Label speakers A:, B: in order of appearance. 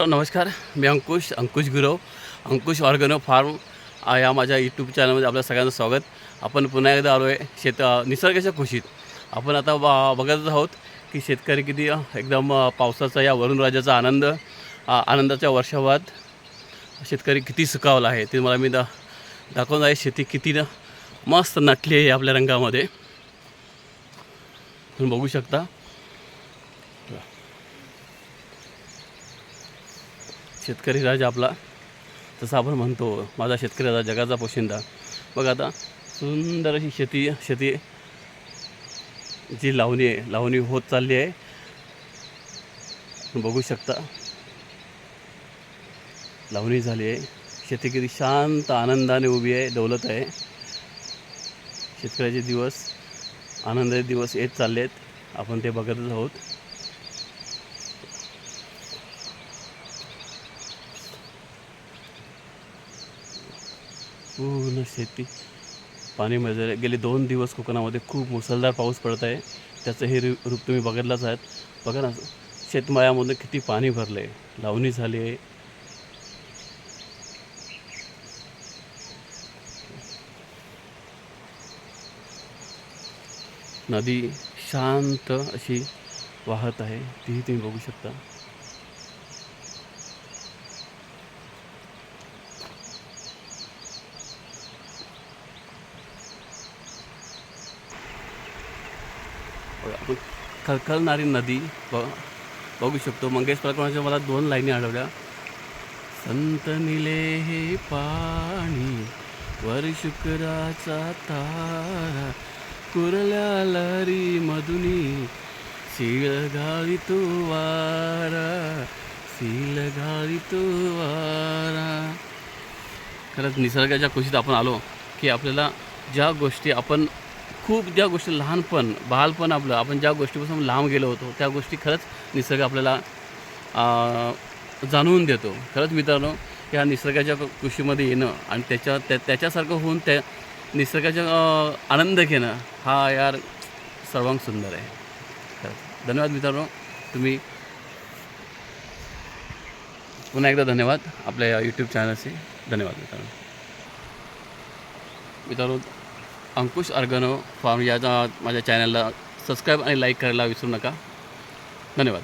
A: नमस्कार मी Ankush Ankush Gurav Ankush organo farm या माझ्या यूट्यूब चॅनलमध्ये आपल्या सगळ्यांचं स्वागत. आपण पुन्हा एकदा आलो आहे शेत निसर्गाच्या खुशीत आपण आता बघतच आहोत की शेतकरी किती एकदम पावसाचा या वरुणराजाचा आनंद आनंदाच्या वर्षावात शेतकरी किती सुकावला आहे ते मला मी दा दाखवून आहे. शेती किती न मस्त नटली आहे आपल्या रंगामध्ये. तुम्ही बघू शकता. शेतकरी राजा आपला. जसं आपण म्हणतो माझा शेतकरी राजा जगाचा पोशिंदा. बघ आता सुंदर अशी शेती शेती जी लावणी आहे लावणी होत चालली आहे. बघू शकता. लावणी झाली आहे. शेती किती शांत आनंदाने उभी आहे दौलत आहे. शेतकऱ्याचे दिवस आनंदाचे दिवस येत चालले आहेत आपण ते बघतच आहोत. पूर्ण शेती पाणी म्हणजे गेले दोन दिवस कोकणामध्ये खूप मुसळधार पाऊस पडत आहे. त्याचं हे रि- रूप तुम्ही बघितलंच आहात. बघा ना शेतमाळ्यामध्ये किती पाणी भरलं आहे लावणी झाली आहे. नदी शांत अशी वाहत आहे. तीही तुम्ही बघू शकता. आपण खळखळणारी नदी ब बघू शकतो. मंगेश प्रकरणाच्या मला दोन लाईनी आढळल्या. संत निले हे पाणी वर शुक्राचा तारा कुरल्या लरी मधुनी सीळ घाली तो वारा सील घाली तो वारा. खरंच निसर्गाच्या खुशीत आपण आलो की आपल्याला ज्या गोष्टी आपण खूप ज्या गोष्टी लहानपण बालपण आपलं आपण ज्या गोष्टीपासून लांब गेलो होतो त्या गोष्टी खरंच निसर्ग आपल्याला जाणवून देतो. खरंच मित्रांनो या निसर्गाच्या कृषीमध्ये येणं आणि त्याच्या त्या त्याच्यासारखं होऊन त्या निसर्गाचा आनंद घेणं हा यार सर्वांग सुंदर आहे. खरंच. धन्यवाद मित्रांनो तुम्ही पुन्हा एकदा धन्यवाद आपल्या या यूट्यूब चॅनलचे धन्यवाद मित्रांनो. मित्रांनो अंकुश अर्गनो फार्म या माझ्या चॅनलला सबस्क्राईब आणि लाईक करायला विसरू नका. धन्यवाद.